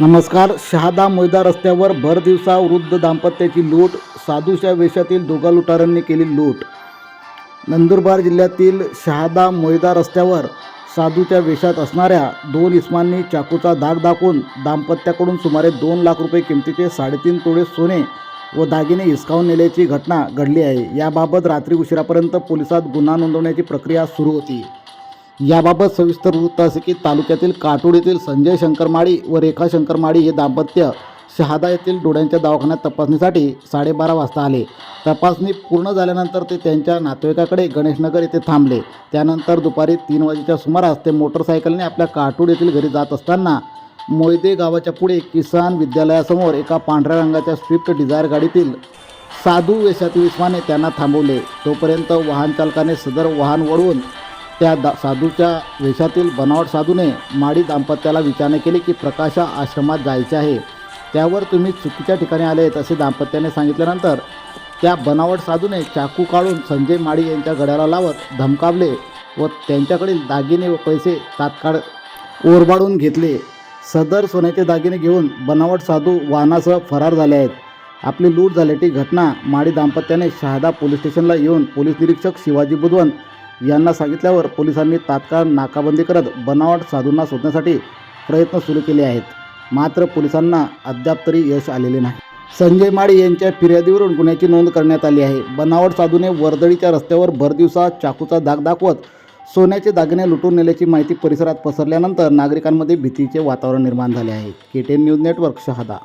नमस्कार शहादा मोयदा रस्त्यावर भर दिवसा वृद्ध दाम्पत्याची लूट साधूच्या वेशातील दोघा लुटारांनी केली लूट. नंदुरबार जिल्ह्यातील शहादा मोयदा रस्त्यावर साधूच्या वेशात असणाऱ्या दोन इस्मांनी चाकूचा धाक दाखवून दाम्पत्याकडून सुमारे दोन लाख रुपये किमतीचे साडेतीन तोळे सोने व दागिने हिसकावून नेल्याची घटना घडली आहे. याबाबत रात्री उशिरापर्यंत पोलिसात गुन्हा नोंदवण्याची प्रक्रिया सुरू होती. याबाबत सविस्तर वृत्त असे की तालुक्यातील काटोड येथील संजय शंकरमाळी व रेखा शंकरमाळी हे दाम्पत्य शहादा येथील डोळ्यांच्या दवाखान्यात तपासणीसाठी साडेबारा वाजता आले. तपासणी पूर्ण झाल्यानंतर ते त्यांच्या नातेवाईकाकडे गणेशनगर येथे थांबले. त्यानंतर दुपारी तीन वाजेच्या सुमारास ते मोटरसायकलने आपल्या काटोड येथील घरी जात असताना मोयदे गावाच्या पुढे किसान विद्यालयासमोर एका पांढऱ्या रंगाच्या स्विफ्ट डिझायर गाडीतील साधू वेशातील विश्वाने त्यांना थांबवले. तोपर्यंत वाहन चालकाने सदर वाहन वळवून त्या दा साधूच्या वेशातील बनावट साधूने माडी दाम्पत्याला विचारणे केली की प्रकाशा आश्रमात जायचे आहे. त्यावर तुम्ही चुकीच्या ठिकाणी आले आहेत असे दाम्पत्याने सांगितल्यानंतर त्या बनावट साधूने चाकू काढून संजय माडी यांच्या गड्याला लावत धमकावले व त्यांच्याकडील दागिने व पैसे तात्काळ ओरबाडून घेतले. सदर सोन्याचे दागिने घेऊन बनावट साधू वाहनासह फरार झाले आहेत. आपली लूट झाल्याची घटना माडी दाम्पत्याने शहादा पोलीस स्टेशनला येऊन पोलीस निरीक्षक शिवाजी बुधवंत यांना सांगितल्यावर पोलिसांनी तात्काळ नाकाबंदी करत बनावट साधूंना शोधण्यासाठी प्रयत्न सुरू केले आहेत. मात्र पोलिसांना अद्याप तरी यश आलेले नाही. संजय माळी यांच्या फिर्यादीवरून गुन्ह्याची नोंद करण्यात आली आहे. बनावट साधूने वर्दळीच्या रस्त्यावर भरदिवसा चाकूचा दाग दाखवत सोन्याचे दागिने लुटून नेल्याची माहिती परिसरात पसरल्यानंतर नागरिकांमध्ये भीतीचे वातावरण निर्माण झाले आहे. K ten news network Shahada.